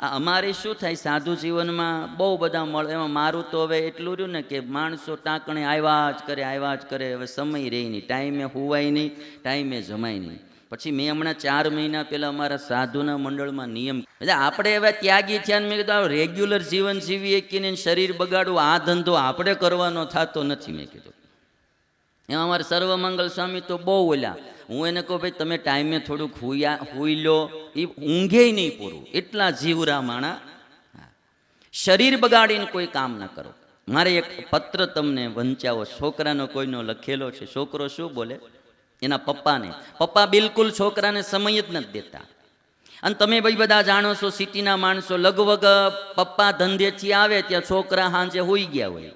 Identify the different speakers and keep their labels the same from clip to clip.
Speaker 1: આ અમારે શું થાય? સાધુ જીવનમાં બહુ બધા મળે, એમાં મારું તો હવે એટલું રહ્યું ને કે માણસો ટાંકણે આવ્યા જ કરે, આવ્યા જ કરે. હવે સમય રહી નહીં. ટાઈમે હોવાય નહીં, ટાઈમે જમાય નહીં. પછી મેં હમણાં ચાર મહિના પહેલાં અમારા સાધુના મંડળમાં નિયમ એટલે આપણે હવે ત્યાગી થયા મેં કીધું રેગ્યુલર જીવન જીવીએ કે શરીર બગાડવું, આ ધંધો આપણે કરવાનો થતો નથી. મેં કીધું. એમાં અમારા સર્વમંગલ સ્વામી તો બહુ ઓલ્યા હું એને કહું, ભાઈ, તમે ટાઈમે થોડુંક હુયા, હુઈ લો. એ ઊંઘે નહીં પૂરું. એટલા જીવરા માણા. શરીર બગાડીને કોઈ કામ ન કરો. મારે એક પત્ર તમને વંચાવો. છોકરાનો કોઈનો લખેલો છે. છોકરો શું બોલે? એના પપ્પાને. પપ્પા બિલકુલ છોકરાને સમય જ નથી દેતા. અને તમે ભાઈ બધા જાણો છો, સિટીના માણસો લગભગ પપ્પા ધંધેથી આવે, ત્યાં છોકરા સાંજે હોઈ ગયા હોય.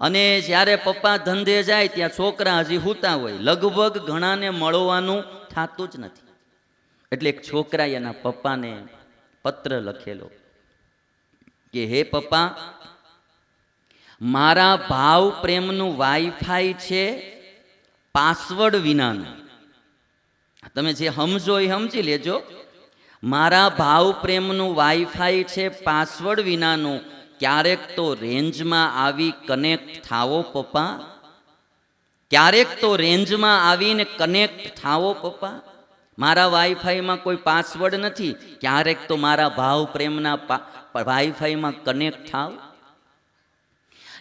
Speaker 1: અને જ્યારે પપ્પા ધંધે જાય ત્યાં છોકરા હજી હૂતા હોય. લગભગ ઘણાને મળવાનું થતું જ નથી. એટલે એક છોકરાએ એના પપ્પાને પત્ર લખેલો કે, હે પપ્પા, મારા ભાવ પ્રેમનું વાઈફાઈ છે પાસવર્ડ વિનાનું. તમે જે સમજો એ સમજી લેજો. મારા ભાવ પ્રેમનું વાઈફાઈ છે પાસવર્ડ વિનાનું. ક્યારેક તો રેન્જમાં આવી કનેક્ટ થાવો પપ્પા. ક્યારેક તો રેન્જમાં આવીને કનેક્ટ થાવો પપ્પા. મારા વાઈફાઈમાં કોઈ પાસવર્ડ નથી. ક્યારેક તો મારા ભાવ પ્રેમના વાઈફાઈમાં કનેક્ટ થાવ.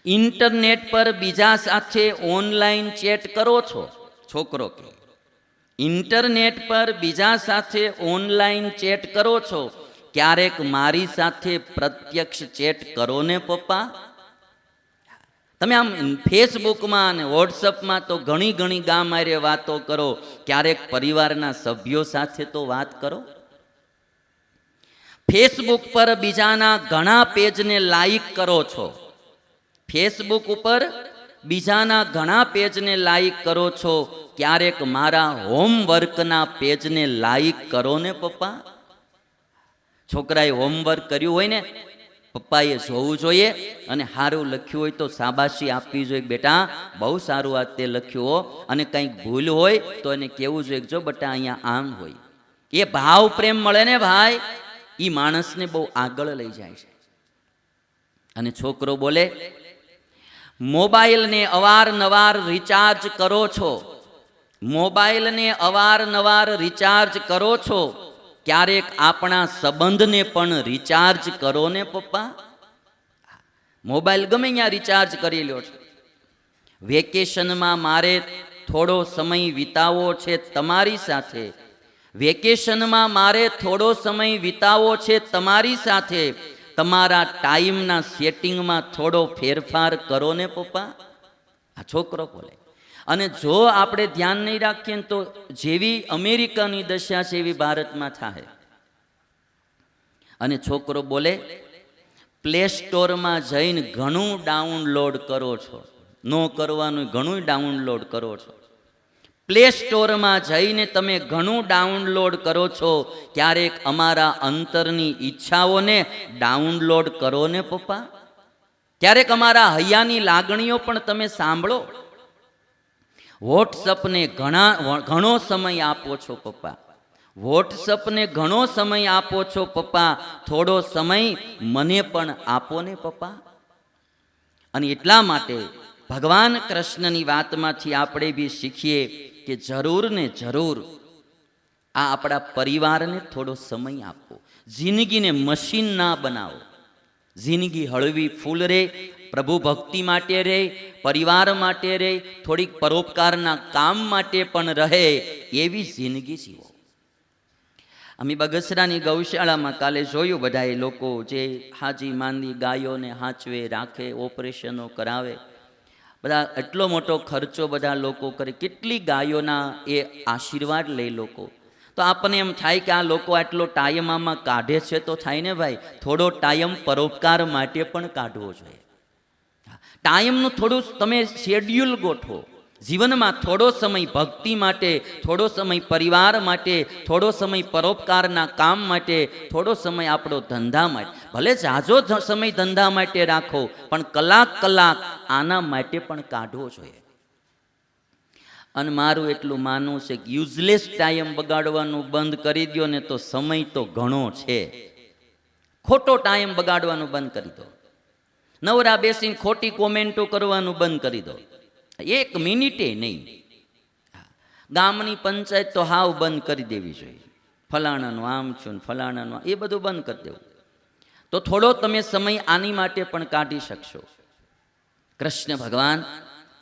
Speaker 1: ઇન્ટરનેટ પર બીજા સાથે ઓનલાઈન ચેટ કરો છો, છોકરો કે. ઇન્ટરનેટ પર બીજા સાથે ઓનલાઈન ચેટ કરો છો ક્યારેક મારી સાથે પ્રત્યક્ષ ચેટ કરો ને, પપ્પા? તમે આમ ફેસબુકમાં અને વોટ્સઅપમાં તો ઘણી ઘણી ગામ આરે વાતો કરો. ક્યારેક પરિવારના સભ્યો સાથે તો વાત કરો. ફેસબુક પર બીજાના ઘણા પેજને લાઈક કરો છો. ફેસબુક ઉપર બીજાના ઘણા પેજને લાઈક કરો છો. ક્યારેક મારા હોમવર્કના પેજને લાઈક કરો ને, પપ્પા? છોકરાએ હોમવર્ક કર્યું હોય ને, પપ્પાએ જોવું જોઈએ અને સારું લખ્યું હોય તો શાબાશી આપવી જોઈએ. બેટા, બહુ સારું આ તે લખ્યું હો. અને કંઈક ભૂલ હોય તો એને કેવું જોઈએ જો બેટા અહીંયા આમ હોય. એ ભાવ પ્રેમ મળે ને ભાઈ? એ માણસને બહુ આગળ લઈ જાય છે. અને છોકરો બોલે, મોબાઈલને અવારનવાર રિચાર્જ કરો છો. મોબાઈલને અવારનવાર રિચાર્જ કરો છો. ક્યારેક આપણા સંબંધને પણ રિચાર્જ કરો ને, પપ્પા? મોબાઈલ ગમે ત્યાં રિચાર્જ કરી લ્યો છો. વેકેશનમાં મારે થોડો સમય વિતાવો છે તમારી સાથે. વેકેશનમાં મારે થોડો સમય વિતાવો છે તમારી સાથે. તમારા ટાઈમના સેટિંગમાં થોડો ફેરફાર કરો ને, પપ્પા? આ છોકરો બોલે. અને જો આપણે ધ્યાન નહીં રાખીએ તો જેવી અમેરિકાની દશા છે એવી ભારતમાં થાય અને છોકરો બોલે, પ્લે સ્ટોરમાં જઈને ઘણું ડાઉનલોડ કરો છો. ન કરવાનું ઘણું ડાઉનલોડ કરો છો. પ્લે સ્ટોરમાં જઈને તમે ઘણું ડાઉનલોડ કરો છો. ક્યારેક અમારા અંતરની ઈચ્છાઓને ડાઉનલોડ કરો ને પપ્પા? ક્યારેક અમારા હૈયાની લાગણીઓ પણ તમે સાંભળો? વોટ્સઅપને ઘણા ઘણો સમય આપો છો, પપ્પા. વોટ્સઅપને ઘણો સમય આપો છો, પપ્પા. થોડો સમય મને પણ આપો ને, પપ્પા. અને એટલા માટે ભગવાન કૃષ્ણની વાતમાંથી આપણે બી શીખીએ કે જરૂર ને જરૂર આ આપણા પરિવારને થોડો સમય આપો. જિંદગીને મશીન ના બનાવો. જિંદગી હળવી ફૂલ રે પ્રભુ ભક્તિ માટે રહે પરિવાર માટે રહે થોડીક પરોપકારના કામ માટે પણ રહે એવી જિંદગી જીવો. અમે બગસરાની ગૌશાળામાં કાલે જોયું બધા લોકો જે હાજી માંદી ગાયોને હાંચવે, રાખે, ઓપરેશનો કરાવે. બધા એટલો મોટો ખર્ચો બધા લોકો કરે, કેટલી ગાયોના એ આશીર્વાદ લે લોકો. તો આપણને એમ થાય કે આ લોકો આટલો ટાઈમ આમાં કાઢે છે તો થાય ને ભાઈ? થોડો ટાઈમ પરોપકાર માટે પણ કાઢવો જોઈએ. ટાઈમનું થોડું તમે શેડ્યુલ ગોઠવો. જીવનમાં થોડો સમય ભક્તિ માટે, થોડો સમય પરિવાર માટે, થોડો સમય પરોપકારના કામ માટે, થોડો સમય આપણો ધંધા માટે. ભલે જાજો સમય ધંધા માટે રાખો, પણ કલાક કલાક આના માટે પણ કાઢવો જોઈએ. અને મારું એટલું માનવું છે કે યુઝલેસ ટાઈમ બગાડવાનું બંધ કરી દો ને તો સમય તો ઘણો છે. ખોટો ટાઈમ બગાડવાનું બંધ કરી દો. નવરા બેસીને ખોટી કોમેન્ટો કરવાનું બંધ કરી દો. એક મિનિટે નહીં. ગામની પંચાયત તો હાવ બંધ કરી દેવી જોઈએ. ફલાણાનું આમ છું ને ફલાણાનું એ બધું બંધ કરી દેવું. તો થોડો તમે સમય આની માટે પણ કાઢી શકશો. કૃષ્ણ ભગવાન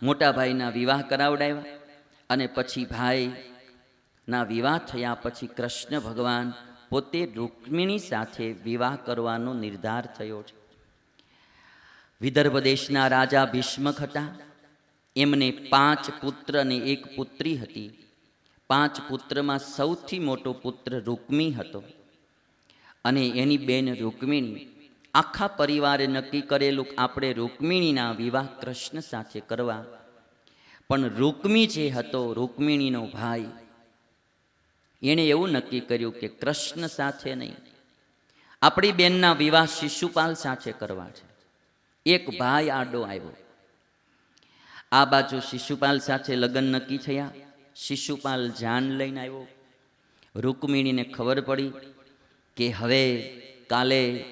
Speaker 1: મોટા ભાઈના વિવાહ કરાવડાવ્યા અને પછી ભાઈના વિવાહ થયા પછી કૃષ્ણ ભગવાન પોતે રૂક્મિણી સાથે વિવાહ કરવાનો નિર્ધાર થયો છે. વિદર્ભ દેશના રાજા ભીષ્મક હતા. એમને પાંચ પુત્ર અને એક પુત્રી હતી. પાંચ પુત્રમાં સૌથી મોટો પુત્ર રૂકમી હતો. અને એની બેન રૂકમિણી આખા પરિવારે નક્કી કરેલું આપણે રૂકમિણીના વિવાહ કૃષ્ણ સાથે કરવા. પણ રૂકમી જે હતો, રૂકમિણીનો ભાઈ, એણે એવું નક્કી કર્યું કે કૃષ્ણ સાથે નહીં. આપણી બેનના વિવાહ શિશુપાલ સાથે કરવા છે. એક ભાઈ આડો આવ્યો. આ બાજુ શિશુપાલ સાથે લગ્ન નક્કી થયા. શિશુપાલ જાન લઈને આવ્યો. રૂકમિણીને ખબર પડી કે હવે કાલે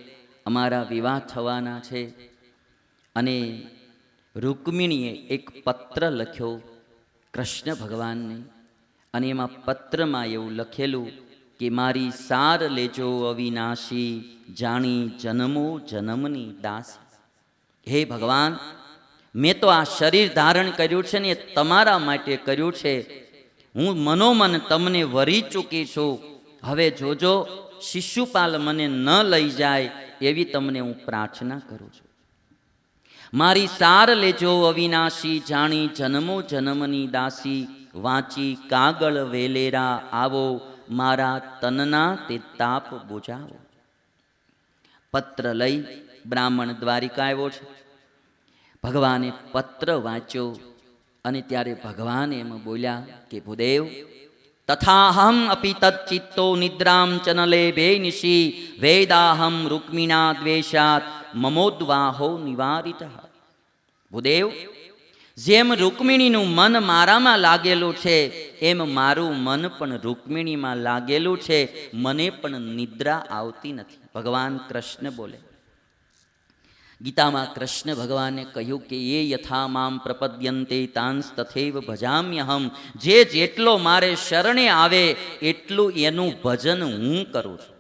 Speaker 1: અમારા વિવાહ થવાના છે અને રૂકમિણીએ એક પત્ર લખ્યો કૃષ્ણ ભગવાનને અને એમાં પત્રમાં એવું લખેલું કે મારી સાર લેજો અવિનાશી જાણી જન્મો જન્મની દાસ. હે ભગવાન, મેં તો આ શરીર ધારણ કર્યું છે ને એ તમારા માટે કર્યું છે. હું મનોમન તમને વરી ચૂકી છું. હવે જોજો, શિશુપાલ મને ન લઈ જાય એવી તમને હું પ્રાર્થના કરું છું. મારી સાર લેજો અવિનાશી, જાણી જન્મો જન્મની દાસી. વાંચી કાગળ વેલેરા, આવો મારા તનના તે તાપ બુજાવો. પત્ર લઈ બ્રાહ્મણ દ્વારિકા આવ્યો છે. ભગવાને પત્ર વાંચ્યો અને ત્યારે ભગવાન એમ બોલ્યા કે, ભૂદેવ, તથાહમ અપી તચ્ચિત્તો નિદ્રામ ચનલે ભે નિશી, વેદાહમ રૂકમિણા દ્વેષાત, મમોદ્વાહો નિવારિત. ભૂદેવ જેમ રૂકમિણીનું મન મારામાં લાગેલું છે, એમ મારું મન પણ રૂકમિણીમાં લાગેલું છે. મને પણ નિદ્રા આવતી નથી. ભગવાન કૃષ્ણ બોલે. ગીતામાં કૃષ્ણ ભગવાને કહ્યું કે, એ યથા મામ પ્રપદ્યંતે તાંસ તથૈવ ભજામ્યહમ. જે જેટલો મારે શરણે આવે, એટલું એનું ભજન હું કરું છું.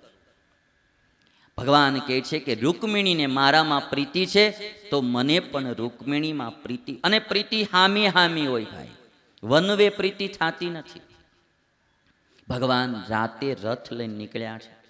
Speaker 1: ભગવાન કહે છે કે રૂકમિણીને મારામાં પ્રીતિ છે, તો મને પણ રૂકમિણીમાં પ્રીતિ અને પ્રીતિ હામી હામી હોય ભાઈ. વનવે પ્રીતિ થતી નથી. ભગવાન રાતે રથ લઈને નીકળ્યા છે.